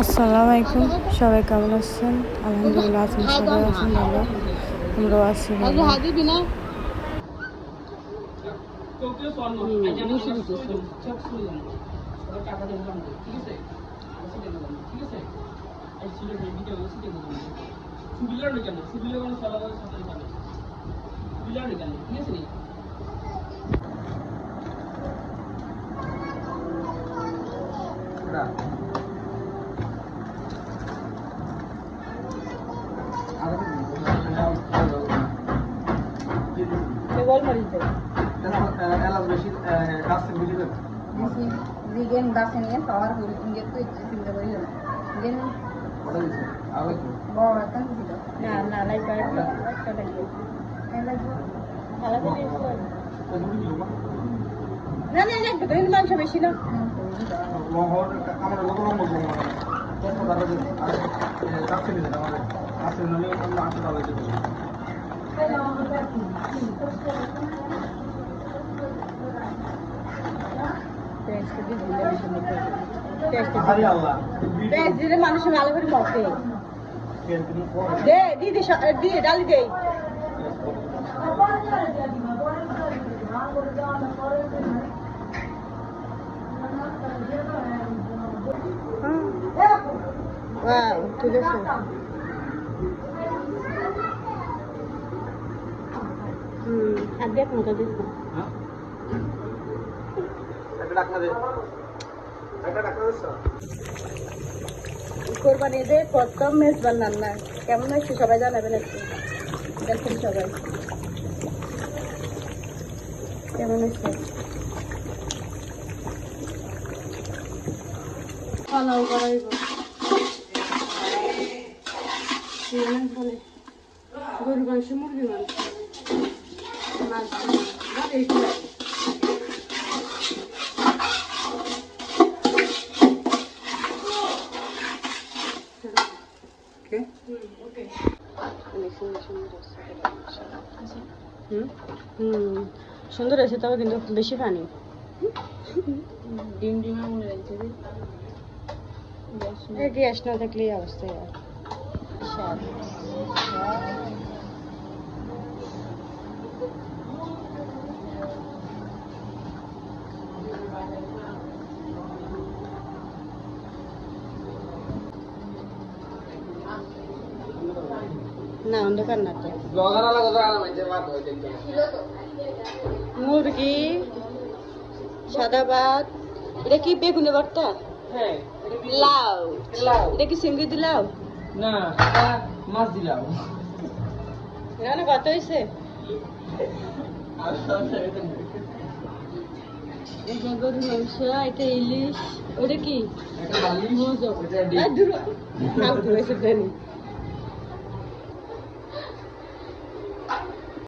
আসসালামু আলাইকুম। সবাই কেমন আছেন? আলহামদুলিল্লাহ আছেন সবাই আছেন ভালো। আমরাও আছি ভালো Zigen dasen ya tawar hul inget tu itu sih dah beri. Zigen bawa kan gitu. Nah, nah, lagi kaya tu, kaya lagi. Kaya lagi. Kalau tu ni semua. Nah, nah, nah, betul ini macam macam ni. Test di gula di sini. Test. Test di মানুষ ভালো করে মতে দে দি দি দি ডালি দে। ঠিক আছে হুম আর দেখ মতো দেখ কোরবানি ঈদে প্রথম মেজবান রান্না। কেমন হয়েছে? সবাই জানাবেন একটু। দেখেন সবাই। কেমন হয়েছে? পালাও করাইব গরু মাংস মুরগি মাংস। সুন্দর আছে। তবে কিন্তু বেশি পানি ডিম মনে গ্যাস না থাকলে এই অবস্থা না অন্ধকার না তো। মুরগি সাদা ভাত এটা কি বেগুনে ভর্তা? হ্যাঁ। লাউ। এটা কি সিঙ্গি দিলাও না মাছ দিলাম না কত হয়েছে। মাংস এটা ইলিশ ওটা কি?